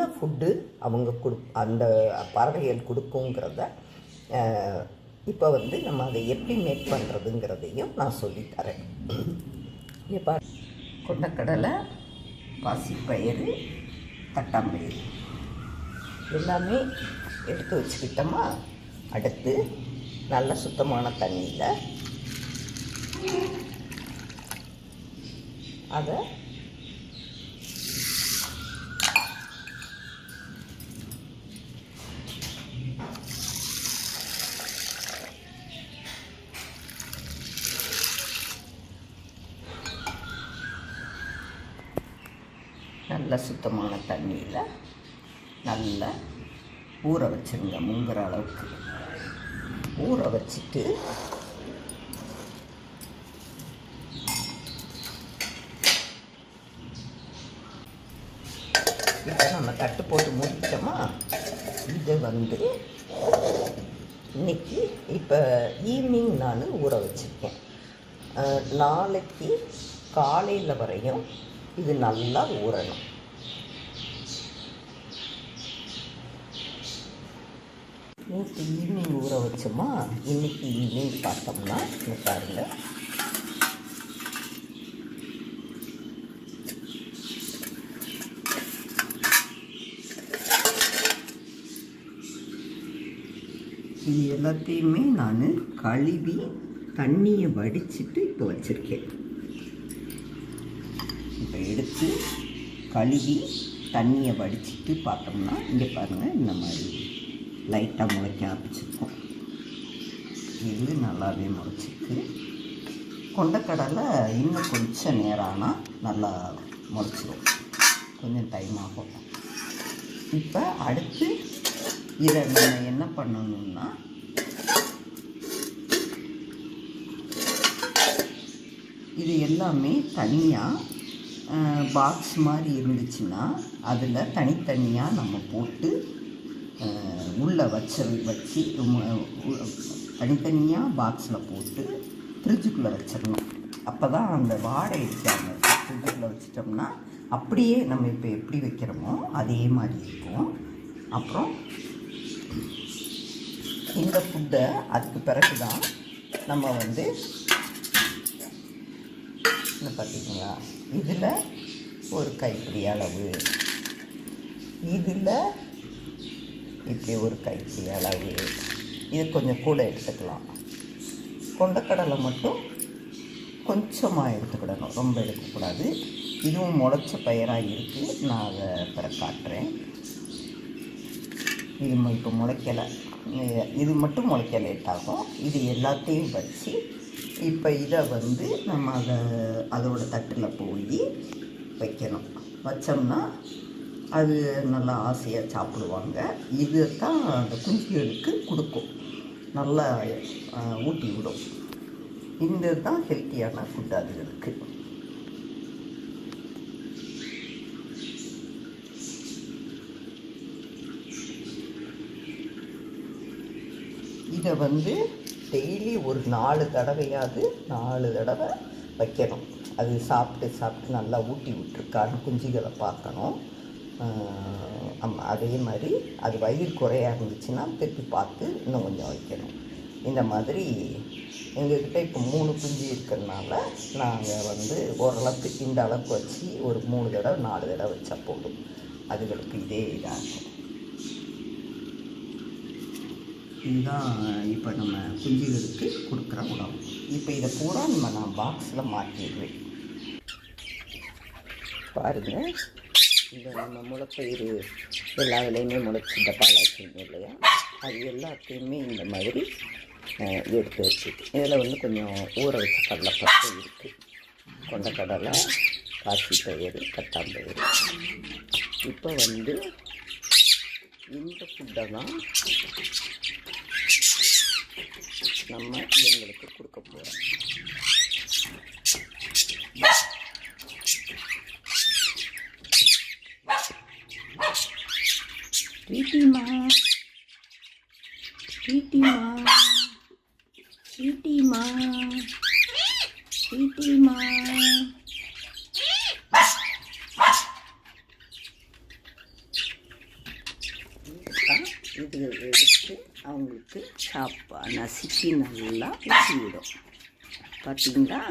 என்ன ஃபுட்டு அவங்க கொடு அந்த பறவைகள் கொடுக்குங்கிறத இப்போ வந்து நம்ம அதை எப்படி மேக் பண்ணுறதுங்கிறதையும் நான் சொல்லித்தரேன். இப்போ கொண்டக்கடலை பாசிப்பயிறு தட்டாம்பயிறு. எல்லாமே எடுத்து வச்சுக்கிட்டோமா? அடுத்து நல்ல சுத்தமான தண்ணியில் அதை நல்ல சுத்தமான தண்ணியில் நல்லா ஊற வச்சுருங்க முங்குற அளவுக்கு. ஊற வச்சுட்டு இப்போ நம்ம தட்டு போட்டு மூடிட்டோமா? இது வந்து இன்னைக்கு இப்போ ஈவினிங் நான் ஊற வச்சுருக்கேன். நாளைக்கு காலையில் வரையும் இது நல்லா ஊறணும். நேற்று ஈவினிங் ஊற வச்சோமா? இன்னைக்கு ஈவினிங் பார்த்தோம்னா இங்கே பாருங்க. இது எல்லாத்தையுமே நான் கழுவி தண்ணியை வடிச்சிட்டு இப்போ வச்சுருக்கேன். இப்போ எடுத்து கழுவி தண்ணியை வடிச்சிட்டு பார்த்தோம்னா இங்கே பாருங்கள் இந்த மாதிரி. லைட்டாக முளைக்க ஆரம்பிச்சிருக்கும். இது நல்லாவே முளைச்சிருக்கு. கொண்டக்கடலை இன்னும் கொஞ்சம் நேரம் ஆனால் நல்லா முளைச்சிடும் கொஞ்சம் டைம் ஆகும். இப்போ அடுத்து இதை நம்ம என்ன பண்ணணும்னா இது எல்லாமே தனியாக பாக்ஸ் மாதிரி இருந்துச்சுன்னா அதில் தனித்தனியாக நம்ம போட்டு உள்ளே வச்ச வச்சு தனித்தனியாக பாக்ஸில் போட்டு ஃப்ரிட்ஜுக்குள்ளே வச்சிடணும். அப்போ தான் அந்த வாடை இருக்காங்க ஃப்ரிட்ஜுக்குள்ளே வச்சிட்டோம்னா அப்படியே நம்ம இப்போ எப்படி வைக்கிறோமோ அதே மாதிரி இருக்கும். அப்புறம் இந்த ஃபுட்டை அதுக்கு பிறகு தான் நம்ம வந்து இந்த பார்த்தீங்களா இதில் ஒரு கைப்பிடி அளவு. இதில் இப்படி ஒரு கைக்கு அளவு இது கொஞ்சம் கூட எடுத்துக்கலாம். கொண்டக்கடலை மட்டும் கொஞ்சமாக எடுத்துக்கிடணும். ரொம்ப எடுக்கக்கூடாது. இதுவும் முளைச்ச பயிராக இருக்குது நான் அதை பிற காட்டுறேன். இது இப்போ முளைக்கலை. இது மட்டும் முளைக்க லேட் ஆகும். இது எல்லாத்தையும் வச்சு இப்போ இதை வந்து நம்ம அதை அதோட தட்டில் போய் வைக்கணும். வச்சோம்னா அது நல்லா ஆசையாக சாப்பிடுவாங்க. இது தான் அந்த குஞ்சுகளுக்கு கொடுக்கும். நல்லா ஊட்டி விடும் இந்த தான் ஹெல்த்தியான ஃபுட் அதுகளுக்கு இதை வந்து டெய்லி ஒரு நாலு தடவையாவது நாலு தடவை வைக்கணும். அது சாப்பிட்டு சாப்பிட்டு நல்லா ஊட்டி விட்டுருக்கான்னு குஞ்சுகளை பார்க்கணும். ஆஹ் அதே மாதிரி அது வயிறு குறையாக இருந்துச்சுன்னா திருப்பி பார்த்து இன்னும் கொஞ்சம் வைக்கணும். இந்த மாதிரி எங்கக்கிட்ட இப்போ மூணு குஞ்சு இருக்கிறதுனால நாங்கள் வந்து ஓரளவுக்கு இந்த அளவுக்கு வச்சு ஒரு மூணு தடவை நாலு தடவை வச்சா போதும். அதுகளுக்கு இதே இதாக. இதுதான் இப்போ நம்ம குஞ்சுகளுக்கு கொடுக்குற உணவு. இப்போ இதை பூரா நம்ம நான் பாக்ஸில் மாற்றிடுவேன் பாருங்க. இந்த நம்ம முளைப்பயிறு எல்லா விலையுமே முளைச்சி டப்பால் வச்சுருந்தோம் இல்லையா? அது எல்லாத்தையுமே இந்த மாதிரி எடுத்து வச்சுட்டு இதில் வந்து கொஞ்சம் ஊற வச்ச கடலைப்பருப்பு இருக்குது கொண்ட கடலை காசி பயிறு கத்தாம்பயிறு இப்போ வந்து இந்த ஃபுட்டை தான் நம்ம இவங்களுக்கு கொடுக்க போகிறோம் ஸ்வீட்டிமா ஸ்வீட்டிமா ஸ்வீட்டிமா ஸ்வீட்டிமா இது எடுத்து அவங்களுக்கு சாப்பா நசுக்கி நல்லா ஊற்றி விடும் பார்த்தீங்களா